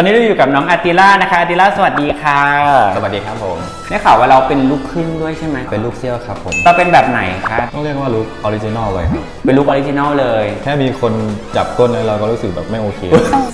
ตอนนี้เราอยู่กับน้องอาติล่านะคะอาติล่าสวัสดีค่ะสวัสดีครับผมได้ข่าวว่าเราเป็นลูกครึ่งด้วยใช่ไหมเป็นลูกเซี่ยวครับผมเราเป็นแบบไหนคะต้องเรียกว่าลูกออริจินอลเลยครับเป็นลูกออริจินอลเลย แค่มีคนจับก้นแล้วเราก็รู้สึกแบบไม่โอเค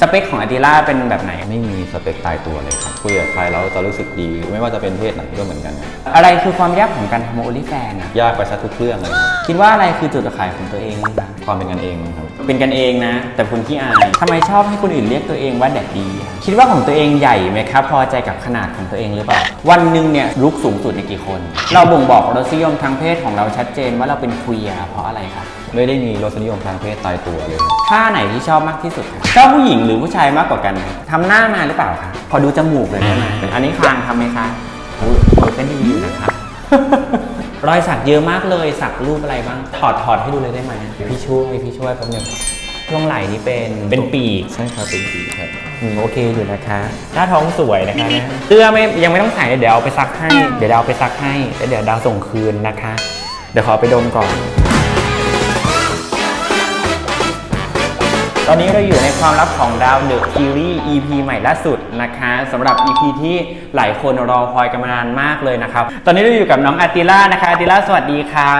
สเปคของอาติล่าเป็นแบบไหน ไม่มีสเปคตายตัวเลยครับคุยกับใครแล้วจะรู้สึกดี ไม่ว่าจะเป็นเพศไหนก็เหมือนกันครับอะไรคือความยากของการทำโอลิแฟนอะยากไปซะทุกเรื่องเลยครับคิดว่าอะไรคือจุดขายของตัวเองบ้าง คะความเป็นกันเองครับเป็นกันเองนะ แต่คุณขี้อายทำไมชอบให้คนอื่นเรียกตัวเองว่าแดดดีอะคิดว่าของตัวเองใหญ่ไหมครับ พอใจกับขนาดของตัวเองหรือเปล่าวันหนึ่งเนี่ยลุกสูงสุดในกี่คน เราบ่งบอกรสนิยมทางเพศของเราชัดเจนว่าเราเป็นคุยอะเพราะอะไรครับไม่ได้มีรสนิยมทางเพศตายตัวเลยครับท่าไหนที่ชอบมากที่สุดครับชอบผู้หญิงหรือผู้ชายมากกว่ากันครับทำหน้ามาหรือเปล่าคะขอดูจมูกเลยได้ไหมอันนี้คางทำไหมคะโอ้ยโอ้ยก็ดีอยู่นะคะ รอยสักเยอะมากเลย สักรูปอะไรบ้าง ถอดถอดให้ดูเลยได้ไหมพี่ช่วยพี่ช่วยแป๊บนึงช่วงไหล่นี่เป็นเป็นปีก ใช่ครับเป็นสีครับ อืมโอเคอยู่นะคะหน้าท้องสวยนะคะเสื้อไม่ยังไม่ต้องใส่เดี๋ยวเอาไปซักให้ เดี๋ยวดาวเอาไปซักให้แล้วเดี๋ยวดาวส่งคืนนะคะ เดี๋ยวขอไปดมก่อน อนนี้เราอยู่ในความลับของดาวเดอะซีรีส์ EP ใหม่ล่าสุดนะคะสำหรับ EP ที่หลายคนรอคอยกันมานานมากเลยนะครับ ตอนนี้เราอยู่กับน้องอาติล่านะคะอาติล่าสวัสดีค่ะ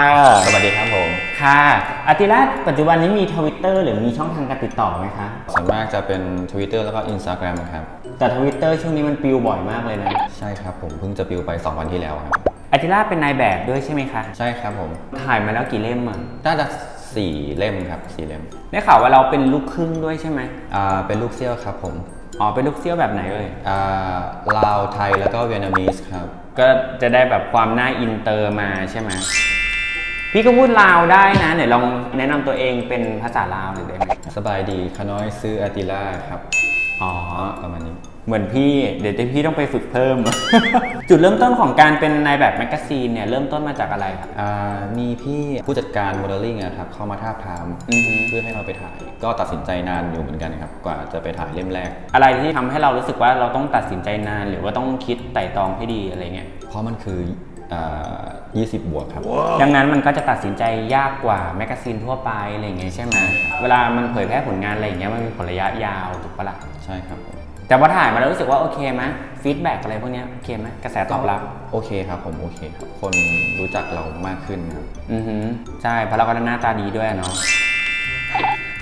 สวัสดีครับผม ค่ะอาติล่าปัจจุบันนี้มีทวิตเตอร์หรือมีช่องทางการติดต่อไหมคะ ส่วนมากจะเป็น Twitter แล้วก็ Instagram ครับ แต่ทวิตเตอร์ช่วงนี้มันปิวบ่อยมากเลยนะ ใช่ครับผมเพิ่งจะปิวไป 2 วันที่แล้วครับอาติล่าเป็นนายแบบด้วยใช่ไหมคะ ใช่ครับผม ถ่ายมาแล้วกี่เล่มอะน่าจะ สี่เล่มครับสี่เล่มได้ข่าวว่าเราเป็นลูกครึ่งด้วยใช่ไหมอ่าเป็นลูกเซี่ยวครับผมอ๋อเป็นลูกเซี่ยวแบบไหนเอ่ยอ่าลาวไทยแล้วก็เวียดนามีสครับ ก็จะได้แบบความหน้าอินเตอร์มาใช่ไหมพี่ก็พูดลาวได้นะเดี๋ยวลองแนะนำตัวเองเป็นภาษาลาวหน่อยได้ไหมสบายดีขน้อยซื้ออาติล่าครับ อ๋อ ประมาณนี้ เหมือนพี่เดี๋ยวพี่ต้องไปฝึกเพิ่ม จุดเริ่มต้นของการเป็นนายแบบแมกกาซีนเนี่ยเริ่มต้นมาจากอะไรครับ อ่ามีพี่ผู้จัดการโมเดลลิ่งอะครับเข้ามาท้าบทามอือฮึ เพื่อให้เราไปถ่าย ก็ตัดสินใจนานอยู่เหมือนกันครับ กว่าจะไปถ่ายเล่มแรก อะไรที่ทำให้เรารู้สึกว่าเราต้องตัดสินใจนาน หรือว่าต้องคิดไต่ตรองให้ดีอะไรเงี้ยเพราะมันคืออ่า20 บวกครับ ดังนั้นมันก็จะตัดสินใจยากกว่าแมกกาซีนทั่วไปอะไรอย่างเงี้ยใช่ไหมเวลามันเผยแพร่ผลงานอะไรอย่างเงี้ยมันมีผลระยะยาวถูกปะล่ะ ใช่ครับผม แต่พอถ่ายมาแล้วรู้สึกว่าโอเคไหมฟีดแบ็กอะไรพวกเนี้ยโอเคไหมกระแสตอบรับ โอเคครับผมโอเคครับคนรู้จักเรามากขึ้นครับอือหือใช่เพราะเราก็หน้าตาดีด้วยเนาะ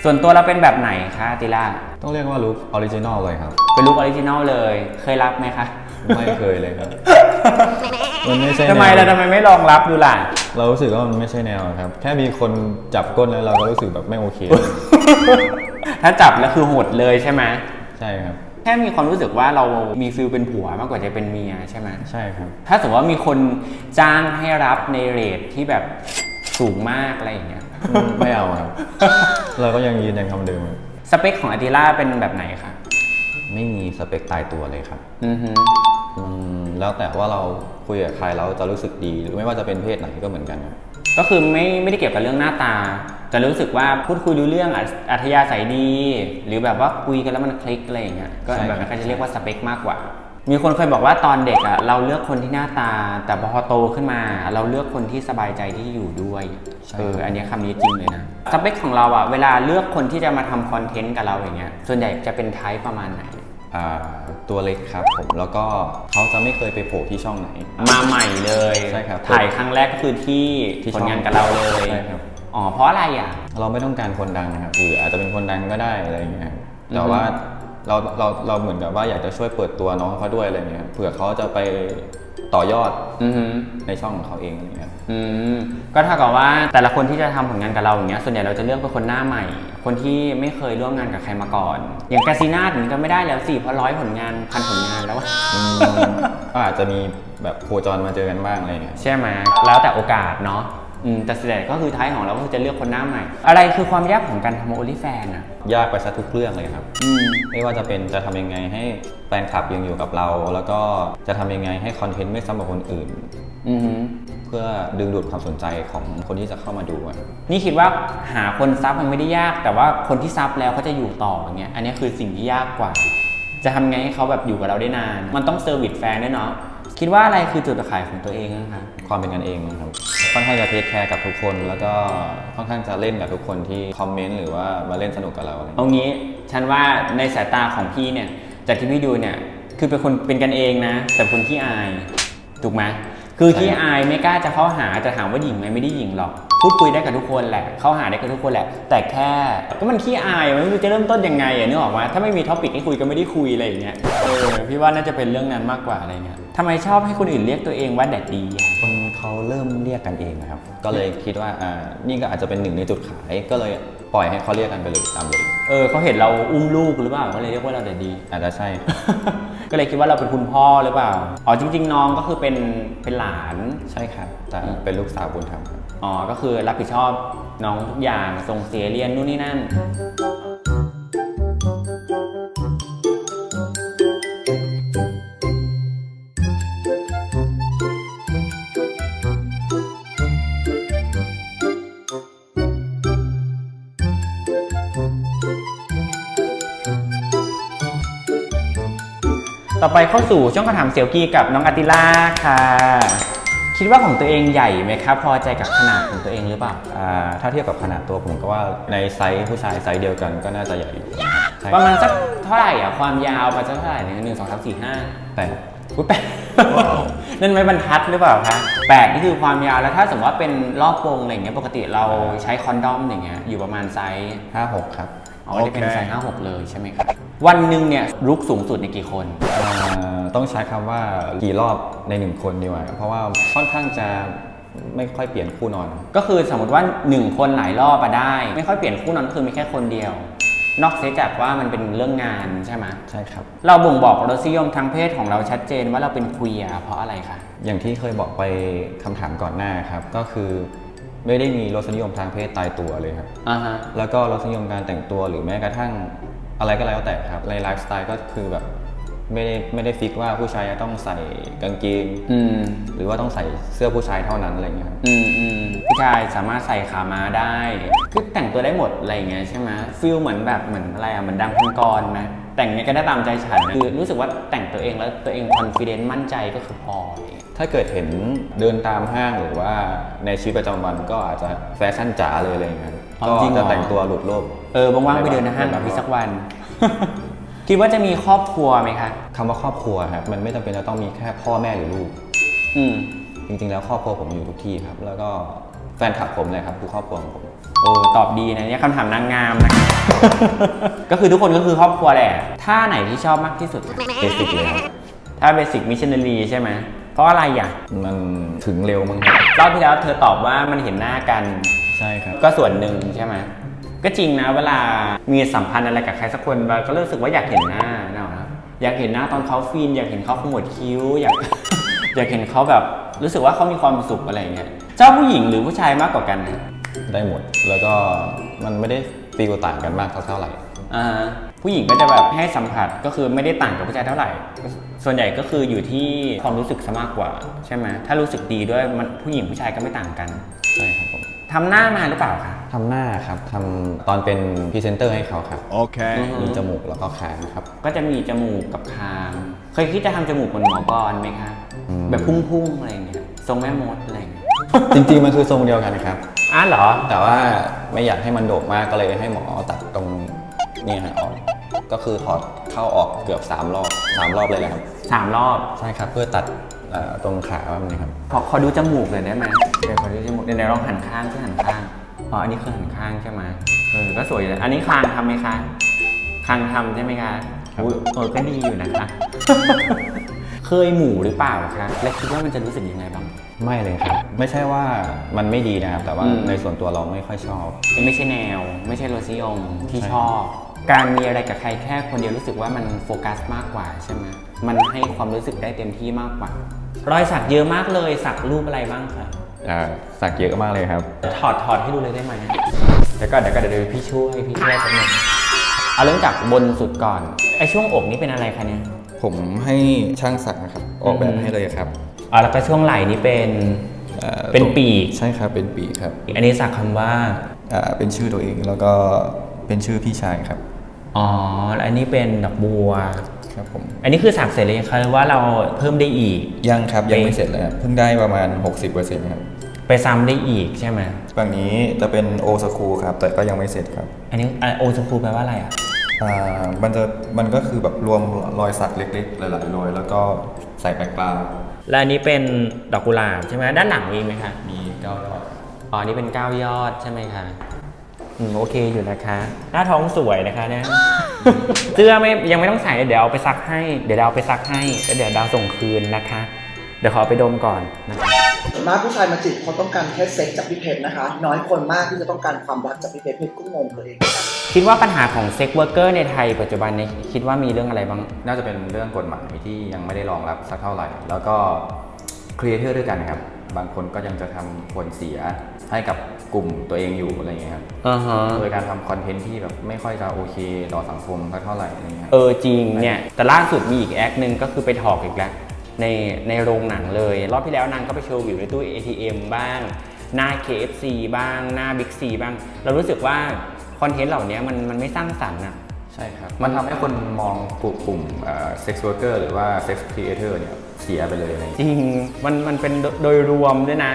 ส่วนตัวเราเป็นแบบไหนคะติล่าต้องเรียกว่าลุคออริจินอลเลยครับ เป็นลูกออริจินอลเลย เคยรับไหมคะ ไม่เคยเลยครับ มันไม่ใช่ทำไมแนวเราทำไมไม่ลองรับดูล่ะ เรารู้สึกว่ามันไม่ใช่แนวครับ แค่มีคนจับก้นแล้วเราก็รู้สึกแบบไม่โอเค ถ้าจับแล้วคือโหดเลยใช่ไหม ใช่ครับ แค่มีความรู้สึกว่าเรามีฟิลเป็นผัวมากกว่าจะเป็นเมียใช่ไหมใช่ครับ ถ้าสมมติว่ามีคนจ้างให้รับในเรทที่แบบสูงมากอะไรอย่างเงี้ยไม่เอาครับ เราก็ยังยืนยันคำเดิมสเปคของอาติล่าเป็นแบบไหนคะไม่มีสเปคตายตัวเลยครับอือฮึมันแล้วแต่ว่าเราคุยกับใครแล้วจะรู้สึกดีหรือไม่ว่าจะเป็นเพศไหนก็เหมือนกันครับ ก็คือไม่ไม่ได้เกี่ยวกับเรื่องหน้าตา จะรู้สึกว่าพูดคุยรู้เรื่องอัธอัธยาศัยดี หรือแบบว่าคุยกันแล้วมันคลิกอะไรอย่างเงี้ยก็ใช่แบบนั้นก็จะเรียกว่าสเปคมากกว่า มีคนเคยบอกว่าตอนเด็กอะเราเลือกคนที่หน้าตา แต่พอโตขึ้นมา เราเลือกคนที่สบายใจที่อยู่ด้วยเอออันเนี้ยคำนี้จริงเลยนะสเปคของเราอะเวลาเลือกคนที่จะมาทำคอนเทนต์กับเราอย่างเงี้ยส่วนใหญ่จะเป็นไทป์ประมาณไหนอ่า ตัวเล็กครับผมแล้วก็เขาจะไม่เคยไปโผล่ที่ช่องไหน มาใหม่เลยใช่ครับถ่ายครั้งแรกก็คือที่ที่ผลงานกับเราเลยใช่ครับอ๋อเพราะอะไรอะ เราไม่ต้องการคนดังนะครับหรืออาจจะเป็นคนดังก็ได้อะไรอย่างเงี้ยครับอือฮึแต่ว่าเราเราเราเหมือนกับว่าอยากจะช่วยเปิดตัวน้องเขาด้วยอะไรเงี้ยเผื่อเขาจะไป ต่อยอดอือฮึในช่องของเขาเองอะไรเงี้ยครับอืมก็เท่ากับว่าแต่ละคนที่จะทำผลงานกับเราอย่างเงี้ยส่วนใหญ่เราจะเลือกเป็นคนหน้าใหม่ คนที่ไม่เคยร่วมงานกับใครมาก่อน อย่างกาซินาถึงก็ไม่ได้แล้วสิเพราะร้อยผลงานพันผลงานแล้วอะ อืมก็อาจจะมีแบบโคจรมาเจอกันบ้างอะไรเงี้ย ใช่ไหมแล้วแต่โอกาสเนาะ อืมแต่ส่วนใหญ่ก็คือท้ายของเราก็คือจะเลือกคนหน้าใหม่ อะไรคือความยากของการทำโอลิแฟนอะยากไปซะทุกเรื่องเลยครับ อืม ไม่ว่าจะเป็นจะทำยังไงให้แฟนคลับยังอยู่กับเรา แล้วก็จะทำยังไงให้คอนเทนต์ไม่ซ้ำกับคนอื่น อือฮึเพื่อดึงดูดความสนใจของคนที่จะเข้ามาดูอะครับนี่คิดว่าหาคนซับมันไม่ได้ยาก แต่ว่าคนที่ซับแล้วเขาจะอยู่ต่ออย่างเงี้ยอันนี้คือสิ่งที่ยากกว่า จะทำไงให้เขาแบบอยู่กับเราได้นาน มันต้องเซอร์วิสแฟนด้วยเนาะคิดว่าอะไรคือจุดขายของตัวเองนะคะ ความเป็นกันเองนะครับ ค่อนข้างจะเทคแคร์กับทุกคน แล้วก็ค่อนข้างจะเล่นกับทุกคนที่คอมเมนต์หรือว่ามาเล่นสนุกกับเราอะไรอย่างเงี้ย เอางี้ฉันว่าในสายตาของพี่เนี่ย จากที่พี่ดูเนี่ย คือเป็นคนเป็นกันเองนะ แต่คนขี้อาย ถูกไหมคือขี้อายไม่กล้าจะเข้าหาจะถามว่าหญิงไหมไม่ได้หญิงหรอก พูดคุยได้กับทุกคนแหละ เข้าหาได้กับทุกคนแหละ แต่แค่ก็มันขี้อายมันไม่รู้จะเริ่มต้นยังไงอะนึกออกไหมถ้าไม่มีท็อปิกให้คุยก็ไม่ได้คุยอะไรอย่างเงี้ย เออพี่ว่าน่าจะเป็นเรื่องนั้นมากกว่าอะไรเงี้ยทำไมชอบให้คนอื่นเรียกตัวเองว่าแดดดีอะคน เขาเริ่มเรียกกันเองนะครับ ก็เลยคิดว่าอ่านี่ก็อาจจะเป็นหนึ่งในจุดขาย ก็เลยปล่อยให้เขาเรียกกันไปเลยตามเลยเออเขาเห็นเราอุ้มลูกหรือเปล่าก็เลยเรียกว่าเราแดดดี อาจจะใช่ ก็เลยคิดว่าเราเป็นคุณพ่อหรือเปล่าอ๋อจริง ๆ น้องก็คือเป็นเป็นหลานใช่ครับ แต่เป็นลูกสาวบุญธรรมครับ อ๋อก็คือรับผิดชอบน้องทุกอย่างส่งเสียเรียนนู่นนี่นั่น ต่อไปเข้าสู่ช่วงคำถามเสี่ยวกีกับน้องอาติล่าค่ะ คิดว่าของตัวเองใหญ่ไหมครับ พอใจกับขนาดของตัวเองหรือเปล่าอ่าถ้าเทียบกับขนาดตัวผมก็ว่าในไซส์ผู้ชายไซส์เดียวกันก็น่าจะใหญ่อยู่ใช่ประมาณสักเท่าไหร่อะความยาวประมาณสักเท่าไหร่เนี่ยหนึ่งสองสามสี่ห้า แต่อุ้ยแปดนั่นไม่บรรทัดหรือเปล่าคะแปดนี่คือความยาวแล้วถ้าสมมติว่าเป็นรอบวงอะไรอย่างเงี้ยปกติเราใช้คอนดอมอย่างเงี้ยอยู่ประมาณไซส์ห้าหกครับ อ๋อจะเป็นไซส์ห้าหกเลยใช่ไหมครับ วันหนึ่งเนี่ยลุกสูงสุดในกี่คนอ่าต้องใช้คำว่ากี่รอบในหนึ่งคนดีกว่าเพราะว่าค่อนข้างจะไม่ค่อยเปลี่ยนคู่นอน ก็คือสมมติว่า 1 คนหลายรอบอะได้ ไม่ค่อยเปลี่ยนคู่นอนก็คือมีแค่คนเดียว นอกเสียจากว่ามันเป็นเรื่องงานใช่ไหมใช่ครับ เราบ่งบอกรสนิยมทางเพศของเราชัดเจนว่าเราเป็นควียเพราะอะไรคะอย่างที่เคยบอกไปคำถามก่อนหน้าครับ ก็คือไม่ได้มีรสนิยมทางเพศตายตัวเลยครับอ่าฮะแล้วก็รสนิยมการแต่งตัวหรือแม้กระทั่ง อะไรก็แล้วแต่ครับในไลฟ์สไตล์ก็คือแบบไม่ได้ไม่ได้ฟิกว่าผู้ชายจะต้องใส่กางเกงอืม หรือว่าต้องใส่เสื้อผู้ชายเท่านั้นอะไรอย่างเงี้ยครับอืมอืมผู้ชายสามารถใส่ขาม้าได้คือแต่งตัวได้หมดอะไรอย่างเงี้ยใช่ไหมฟิลเหมือนแบบเหมือนอะไรอะเหมือนดังพันกรไหมแต่งไงก็ได้ตามใจฉันนะคือรู้สึกว่าแต่งตัวเองแล้วตัวเองคอนฟ idence มั่นใจก็คือพออะไรอย่างเงี้ยถ้าเกิดเห็นเดินตามห้างหรือว่าในชีวิตประจำวันก็อาจจะแฟชั่นจ๋าเลยอะไรอย่างเงี้ยครับ อ๋อก็จริงเหรอ จะแต่งตัวหลุดโลก เออว่างๆไปเดินห้างกับพี่สักวัน คิดว่าจะมีครอบครัวไหมคะ คำว่าครอบครัวครับมันไม่จำเป็นจะต้องมีแค่พ่อแม่หรือลูก อืม จริงๆ แล้วครอบครัวผมอยู่ทุกที่ครับ แล้วก็แฟนคลับผมเลยครับคือครอบครัวของผมเออตอบดีนะเนี่ยคำถามนางงามนะคะก็คือทุกคนก็คือครอบครัวแหละท่าไหนที่ชอบมากที่สุด เบสิกเลยครับถ้าเบสิกมิชชันนารีใช่ไหมเพราะอะไรอะมันถึงเร็วมั้งครับรอบที่แล้วเธอตอบว่ามันเห็นหน้ากันใช่ครับ ก็ส่วนหนึ่งใช่ไหมก็จริงนะเวลามีสัมพันธ์อะไรกับใครสักคนเราก็รู้สึกว่าอยากเห็นหน้าเนอะครับอยากเห็นหน้าตอนเขาฟิน อยากเห็นเขาขมวดคิ้ว อยากอยากเห็นเขาแบบรู้สึกว่าเขามีความสุขอะไรอย่างเงี้ยชอบผู้หญิงหรือผู้ชายมากกว่ากันนะได้หมดแล้วก็มันไม่ได้ฟีลต่างกันมากเท่าไหร่อ่าฮะผู้หญิงก็จะแบบให้สัมผัสก็คือไม่ได้ต่างกับผู้ชายเท่าไหร่ ส่วนใหญ่ก็คืออยู่ที่ความรู้สึกซะมากกว่า ใช่ไหมถ้ารู้สึกดีด้วยมันผู้หญิงผู้ชายก็ไม่ต่างกันใช่ครับผม ทำหน้ามาหรือเปล่าคะทำหน้าครับทำตอนเป็นพรีเซนเตอร์ให้เขาครับ Okay. อืมมีจมูกแล้วก็คางครับ ก็จะมีจมูกกับคาง เคยคิดจะทำจมูกเหมือนหมอกรไหมคะ อืม แบบพุ่งๆอะไรอย่างเงี้ยทรงแม่มดอะไรอย่างเงี้ยจริงๆมันคือทรงเดียวกันครับ อ้าวเหรอ แต่ว่าไม่อยากให้มันโด่งมากก็เลยให้หมอตัดตรงนี่ฮะออก ก็คือถอดเข้าออกเกือบ 3 รอบ 3 รอบเลยแหละครับ สามรอบ ใช่ครับ เพื่อตัด เอ่อตรงขาแบบนี้ครับขอขอดูจมูกเลยได้ไหมเดี๋ยวขอดูจมูกเดี๋ยวลองหันข้างที่หันข้างอ๋ออันนี้คือหันข้างใช่ไหมเออก็สวยอยู่นะอันนี้คางทำไหมคะคางทำใช่ไหมคะครับอุ๊ยเออก็ดีอยู่นะคะ เคยหมู่หรือเปล่าคะและคิดว่ามันจะรู้สึกยังไงบ้าง ไม่เลยครับ ไม่ใช่ว่ามันไม่ดีนะครับ แต่ว่าอืม ในส่วนตัวเราไม่ค่อยชอบ ไม่ใช่แนว ไม่ใช่รสนิยมที่ใช่ ชอบ การมีอะไรกับใครแค่คนเดียวรู้สึกว่ามันโฟกัสมากกว่าใช่ไหมมันให้ความรู้สึกได้เต็มที่มากกว่า รอยสักเยอะมากเลยสักรูปอะไรบ้างคะอ่าสักเยอะมากเลยครับ ถอดถอดให้ดูเลยได้ไหมเดี๋ยวก่อนเดี๋ยวก่อนเดี๋ยวพี่ช่วยพี่ช่วยแป๊บนึงเอาเริ่มจากบนสุดก่อนไอช่วงอกนี่เป็นอะไรคะเนี่ยผมให้ช่างสักนะครับออกแบบให้เลยครับอ๋อแล้วก็ช่วงไหล่นี่เป็นอ่อเป็นปีกใช่ครับเป็นปีกครับอันนี้สักคำว่าอ่าเป็นชื่อตัวเองแล้วก็เป็นชื่อพี่ชายครับอ๋อแล้วอันนี้เป็นดอกบัว ครับผม อันนี้คือสักเสร็จเลยงคะหรือว่าเราเพิ่มได้อีก ยังครับยังไม่เสร็จเลยครับเพิ่งได้ประมาณ 60%ครับ ไปซ้ำได้อีกใช่ไหมฝั่งนี้จะเป็นโอสคูครับ แต่ก็ยังไม่เสร็จครับ อันนี้โอสคูแปลว่าอะไรอะอ่ามันจะมันก็คือแบบรวมรอยสักเล็กๆ หลายๆรอยแล้วก็ใส่แบ็กกราวด์และอันนี้เป็นดอกกุหลาบใช่ไหมด้านหลังมีไหมคะมีเก้ายอดอ๋ออันนี่เป็น9ยอดใช่ไหมคะ อืมโอเคอยู่นะคะ หน้าท้องสวยนะคะเนี่ย เสื้อไม่ยังไม่ต้องใส่เดี๋ยวเอาไปซักให้ เดี๋ยวดาวเอาไปซักให้แล้วเดี๋ยวดาวส่งคืนนะคะ เดี๋ยวขอไปดมก่อนนะคะส่วนมากผู้ชายมาจีบเขาต้องการแค่เซ็กจากพี่เพชรนะคะ น้อยคนมากที่จะต้องการความรักจากพี่เพชรเพชรก็งงตัวเอง คิดว่าปัญหาของเซ็กเวอร์เกอร์ในไทยปัจจุบันนี้คิดว่ามีเรื่องอะไรบ้าง น่าจะเป็นเรื่องกฎหมายที่ยังไม่ได้รองรับสักเท่าไหร่ แล้วก็ครีเอเตอร์ด้วยกันครับ บางคนก็ยังจะทำผลเสียให้กับ กลุ่มตัวเองอยู่อะไรเงี้ยครับอ่าฮะ โดยการทำคอนเทนต์ที่แบบไม่ค่อยจะโอเคต่อสังคมสักเท่าไหร่อะไรเงี้ยครับ เออจริงเนี่ย แต่ล่าสุดมีอีกแอคหนึ่งก็คือไปถอกอีกแล้วในในโรงหนังเลย รอบที่แล้วนางก็ไปโชว์วิวในตู้ ATM บ้าง หน้า KFC บ้างหน้า Big C บ้าง เรารู้สึกว่า คอนเทนต์เหล่านี้มันมันไม่สร้างสรรค์อะใช่ครับ มันทำให้คนมองกลุ่มกลุ่มเซ็กซ์เวิร์กเกอร์หรือว่าเซ็กซ์ครีเอเตอร์เนี่ยเสียไปเลยอะไรเงี้ย จริงมันมันเป็นโดโดยรวมด้วยนะ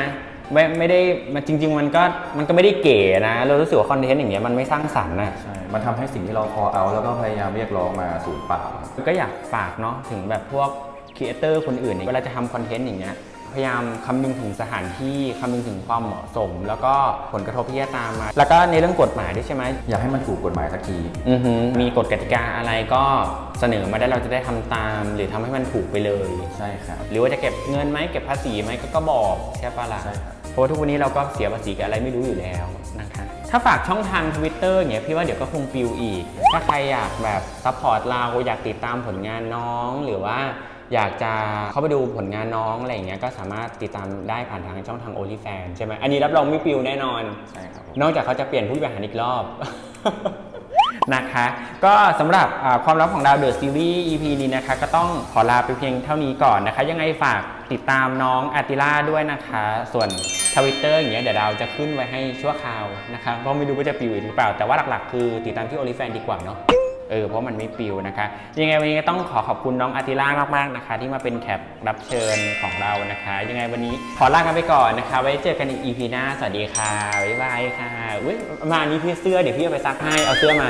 ไม่ไม่ได้มันจริง ๆ มันก็มันก็ไม่ได้เก๋นะ เรารู้สึกว่าคอนเทนต์อย่างเงี้ยมันไม่สร้างสรรค์อะใช่ มันทำให้สิ่งที่เราคอเอา แล้วก็พยายามเรียกร้องมาสูญเปล่า ก็อยากฝากเนาะถึงแบบพวกครีเอเตอร์คนอื่นเนี่ยเวลาจะทำคอนเทนต์อย่างเงี้ยพยายามคำนึงถึงสถานที่คำนึงถึงความเหมาะสม แล้วก็ผลกระทบที่จะตามมา แล้วก็ในเรื่องกฎหมายด้วยใช่ไหมอยากให้มันถูกกฎหมายสักที อือฮึมีกฎกติกาอะไรก็เสนอมาได้เราจะได้ทำตาม หรือทำให้มันถูกไปเลย ใช่ครับ หรือว่าจะเก็บเงินไหมเก็บภาษีไหมก็ก็บอกใช่ปะล่ะ ใช่ครับเพ ราะว่าทุกวันนี้เราก็เสียภาษีกับอะไรไม่รู้อยู่แล้วนะคะถ้าฝากช่องทางทวิตเตอร์อย่างเงี้ยพี่ว่าเดี๋ยวก็คงปิวอีก ถ้าใครอยากแบบซัพพอร์ตเราอยากติดตามผลงานน้องหรือว่าอยากจะเข้าไปดูผลงานน้องอะไรอย่างเงี้ยก็สามารถติดตามได้ผ่านทางช่องทาง OnlyFans ใช่ไหมอันนี้รับรองไม่ปิวแน่นอน ใช่ครับผมนอกจากเขาจะเปลี่ยนผู้บริหารอีกรอบ นะคะ ก็สำหรับอ่าความลับของดาวเดอะซีรีส์ EP นี้นะคะ ก็ต้องขอลาไปเพียงเท่านี้ก่อนนะคะ ยังไงฝากติดตามน้องอาติล่าด้วยนะคะ ส่วนท วิตเตอร์อย่างเงี้ยเดี๋ยวดาวจะขึ้นไว้ให้ชั่วคราวนะคะเพราะไม่รู้ว่าจะปิวอีกหรือเปล่า แต่ว่าหลักๆ คือติดตามที่โอลิแฟนดีกว่าเนาะเออเพราะมันไม่ปิวนะคะยังไงวันนี้ก็ต้องขอขอบคุณน้องอาติล่ามากๆนะคะ ที่มาเป็นแขกรับเชิญของเรานะคะ ยังไงวันนี้ขอลากันไปก่อนนะคะ ไว้เจอกันอีก EP หน้าสวัสดีค่ะบ๊ายบายค่ะอุ้ยมาอันนี้พี่เสื้อเดี๋ยวพี่เอาไปซักให้เอาเสื้อมา